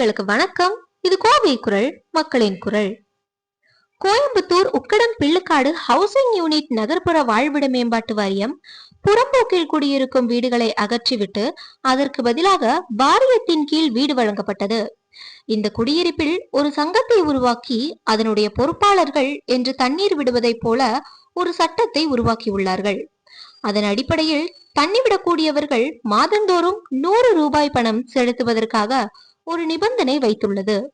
நேயர்களுக்கு வணக்கம். இது கோவை குரல் மக்களின் குரல். கோயம்புத்தூர் உக்கடம் பிள்ளுக்காடு ஹவுசிங் யூனிட் நகர்ப்புற வாழ்விட மேம்பாட்டு வாரியம் புறம்போக்கில் குடியிருக்கும் வீடுகளை அகற்றிவிட்டு அதற்கு பதிலாக வாரியத்தின் கீழ் வீடு வழங்கப்பட்டது. இந்த குடியிருப்பில் ஒரு சங்கத்தை உருவாக்கி அதனுடைய பொறுப்பாளர்கள் என்று தண்ணீர் விடுவதைப் போல ஒரு சட்டத்தை உருவாக்கியுள்ளார்கள். அதன் அடிப்படையில் தண்ணி விடக்கூடியவர்கள் மாதந்தோறும் நூறு ரூபாய் பணம் செலுத்துவதற்காக ஒரு நிபந்தனை வைத்துள்ளது.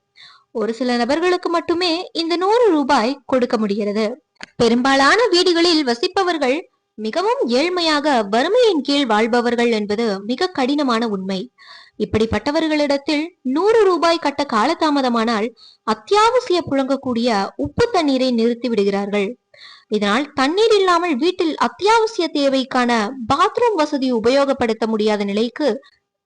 ஒரு சில நபர்களுக்கு மட்டுமே இந்த நூறு ரூபாய் கொடுக்க முடிகிறது. பெரும்பாலான வீடுகளில் வசிப்பவர்கள் மிகவும் ஏழ்மையாக வறுமையின் கீழ் வாழ்பவர்கள் என்பது மிக கடினமான உண்மை. இப்படிப்பட்டவர்களிடத்தில் நூறு ரூபாய் கட்ட காலதாமதமானால் அத்தியாவசிய புழங்கக்கூடிய உப்பு தண்ணீரை நிறுத்தி விடுகிறார்கள். இதனால் தண்ணீர் இல்லாமல் வீட்டில் அத்தியாவசிய தேவைக்கான பாத்ரூம் வசதி உபயோகப்படுத்த முடியாத நிலைக்கு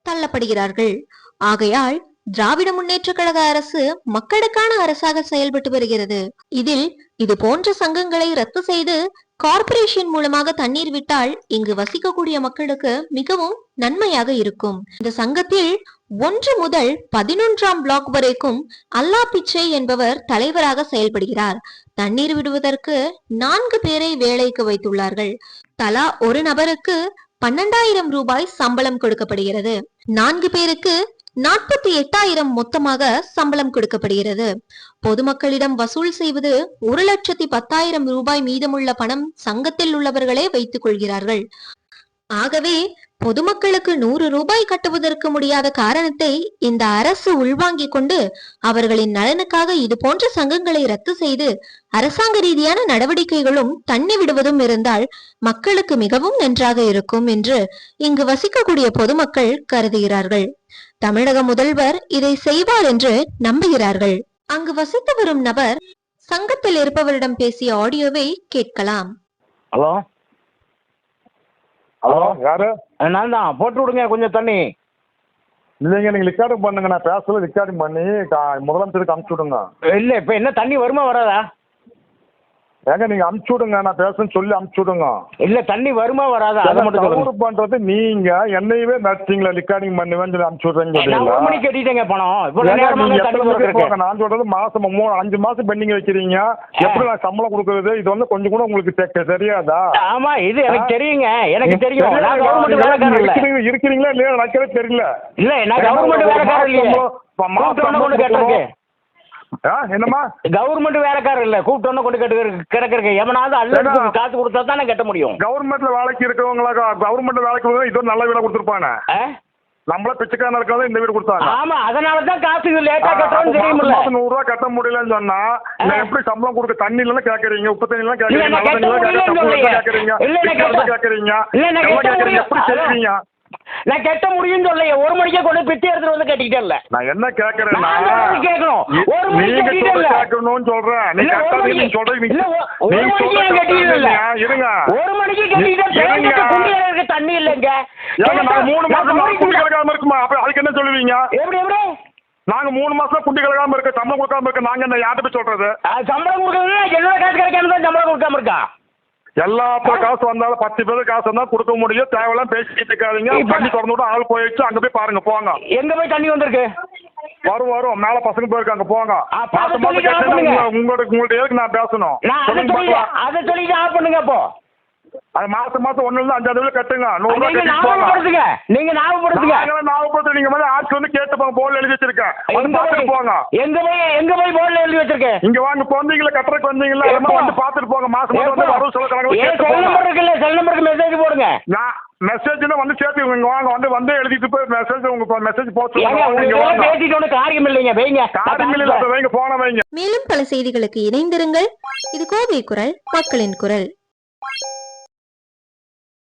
தள்ளப்படுகிறார்கள். ஆகையால் திராவிட முன்னேற்ற கழக அரசு மக்களுக்கான அரசாக செயல்பட்டு வருகிறது. இதில் இது போன்ற சங்கங்களை ரத்து செய்து கார்பரேஷன் மூலமாக தண்ணீர் விட்டால் இங்கு வசிக்கக்கூடிய மக்களுக்கு மிகவும் நன்மையாக இருக்கும். இந்த சங்கத்தில் ஒன்று முதல் பதினொன்றாம் பிளாக் வரைக்கும் அல்லா பிச்சை என்பவர் தலைவராக செயல்படுகிறார். தண்ணீர் விடுவதற்கு நான்கு பேரை வேலைக்கு வைத்துள்ளார்கள். தலா ஒரு நபருக்கு பன்னெண்டாயிரம் ரூபாய் சம்பளம் கொடுக்கப்படுகிறது. நான்கு பேருக்கு நாற்பத்தி எட்டாயிரம் மொத்தமாக சம்பளம் கொடுக்கப்படுகிறது. பொதுமக்களிடம் வசூல் செய்வது ஒரு லட்சத்தி பத்தாயிரம் ரூபாய் மீதமுள்ள பணம் சங்கத்தில் உள்ளவர்களே வைத்துக் கொள்கிறார்கள். ஆகவே பொதுமக்களுக்கு நூறு ரூபாய் கட்டுவதற்கு முடியாத காரணத்தை இந்த அரசு உள்வாங்கிக் கொண்டு அவர்களின் நலனுக்காக இது போன்ற சங்கங்களை ரத்து செய்து அரசாங்க ரீதியான நடவடிக்கைகளும் தண்ணி விடுவதும் இருந்தால் மக்களுக்கு மிகவும் நன்றாக இருக்கும் என்று இங்கு வசிக்கக்கூடிய பொதுமக்கள் கருதுகிறார்கள். தமிழக முதல்வர் இதை செய்வார் என்று நம்புகிறார்கள். அங்கு வசித்து வரும் நபர் சங்கத்தில் இருப்பவரிடம் பேசிய ஆடியோவை கேட்கலாம். ஹலோ? ஹலோ? யாரு? நான் தான். போட்டு விடுங்க கொஞ்சம் தண்ணி. இல்லைங்க நீங்க ரெக்கார்டிங் பண்ணுங்க. நான் பேசல ரெக்கார்டிங் பண்ணி கா- முதலமைச்சருக்கு அனுப்பிச்சு விடுங்க. இல்லை இப்போ என்ன தண்ணி வருமா வராதா? ஏங்க நீங்க அனுப்பிச்சு விடுங்க நான் பேசுன்னு சொல்லி அனுப்பிச்சு விடுங்க. இல்லை தண்ணி வருமா வராதா? அதை மட்டும் சொல்லுங்க பண்றது? நீங்க என்னையவே நடிச்சீங்களா ரெக்கார்டிங் பண்ணுவேன்னு சொல்லி ஒரு மணிக்கு கட்டிட்டேங்க பணம். கொடுக்குறேன் நான் சொல்றது மாசம் மூணு அஞ்சு மாசம் பெண்டிங் வைக்கிறீங்க. எப்படி நான் சம்பளம் கொடுக்கறது? இது வந்து கொஞ்சம் கூட உங்களுக்கு தெரியாதா? ஆமா இது எனக்கு? தெரியுங்க. எனக்கு தெரியும். இருக்கிறீங்களா இல்லையா? எனக்கு தெரியல. இல்லை நான் கவர்மெண்ட் வேலைக்காரன் இல்லையே கூப்பிட்டு கொண்டு கேட்டிருக்கு ஆ, என்னம்மா? கவர்மெண்ட் வேலைக்காரர் இல்லை கூப்பிட்டு கொண்டு கேட்டு கிடக்குறக்கு எவனாவது அல்லது காசு கொடுத்தா தானே கட்ட முடியும். கவர்மெண்ட்ல வேலைக்கு இருக்கிறவங்களா கவர்மெண்ட் வேலைக்கு இது நல்ல வீட கொடுத்துருப்பாங்க. ஆ? நம்மள பிச்சைக்காரன் இருக்கிறத இந்த வீடு கொடுத்தாங்க. ஆமா அதனால தான் காசு லேட்டா மாசம் தெரியுமில்ல. நூறு ரூபாய் கட்ட முடியலன்னு சொன்னா நான் எப்படி சம்பளம் கொடுக்க தண்ணி இல்லைன்னு கேக்குறீங்க உப்பு தண்ணி எல்லாம் இல்ல, கேக்குறீங்க கேக்குறீங்க, கேக்குறீங்க இல்ல, இல்ல, நான் கட்ட எப்படி முடியும். கேக்குறீங்க நான் கட்ட முடியும்னு சொல்லையே ஒரு மணிக்கே கொண்டு பிச்சை எடுத்துட்டு வந்து கட்டிக்கிட்டே இல்ல நான் என்ன கேக்குறேன்னா கேட்கணும். ஒரு மணிக்கு நீங்க கட்டிட்டே சொல்றது இல்ல. கேட்கணும்னு சொல்றேன் நீ கட்டாதீங்க நீங்க ஒ- ஒரு மணிக்கு நான் கட்டியது இல்ல. இருங்க. ஒரு மணிக்கு இருக்க தண்ணி இல்லைங்க. ஏங்க நாங்க மூணு நான் மாசம். குண்டி கிடக்காம இருக்குமா? அப்ப அதுக்கு என்ன சொல்லுவீங்க? எப்படி எப்படி? நாங்க மூணு மாசம் குண்டி கிடக்காம இருக்க. சம்பளம் கொடுக்காம இருக்க. நாங்க என்ன யார்கிட்ட போய் சொல்றது? சம்பளம் கொடுக்கறதுனா என்னோட காசு கிடைக்காம தான் சம்பளம் கொடுக்காம இருக்கா? எல்லா அப்ப காசு வந்தாலும் பத்து பேர் காசு வந்தா கொடுக்க முடியும். தேவையெல்லாம் பேசிக்கிட்டு இருக்காதீங்க. தண்ணி திறந்து விட்டு ஆள் போயிடுச்சு. அங்க போய் பாருங்க போங்க. எங்க போய் தண்ணி வந்திருக்கு? வரும் வரும் மேல பசங்க போயிருக்காங்க போங்க. உங்களோட உங்கள்ட்ட எதுக்கு நான் பேசணும்? அதை சொல்லி சொல்லிட்டு ஆஃப் பண்ணுங்க அப்போ. அது மாசம் மாசம் ஒண்ணுல இருந்து அஞ்சாவது கட்டுங்க. நூறு ரூபாய் ஞாபகப்படுத்துங்க. நீங்க ஞாபகப்படுத்துங்க. நாகப்பட்டினம் நீங்க வந்து ஆட்சி வந்து கேட்டு போங்க போர்டில் எழுதி வச்சிருக்கேன். வந்து போய் போங்க. எங்க போய் எங்க போய் போர்டில் எழுதி வச்சிருக்கேன்? இங்க வாங்க இப்போ வந்தீங்களா? கட்டுறதுக்கு வந்தீங்களா? வந்து பார்த்துட்டு போங்க. மாசம் மாசம் வந்து வரவு செலவு கணக்கு கேட்டு செல் நம்பருக்கு மெசேஜ் போடுங்க. நான் மெசேஜ்னா வந்து சேர்த்து இங்க வாங்க வந்து வந்து எழுதிட்டு போய் மெசேஜ் உங்க மெசேஜ் போட்டு பேசிட்டு ஒன்று காரியம் இல்லைங்க வைங்க. காரியம் இல்ல வைங்க போன வைங்க. மேலும் பல செய்திகளுக்கு இணைந்திருங்கள். இது கோவை குரல் மக்களின் குரல்.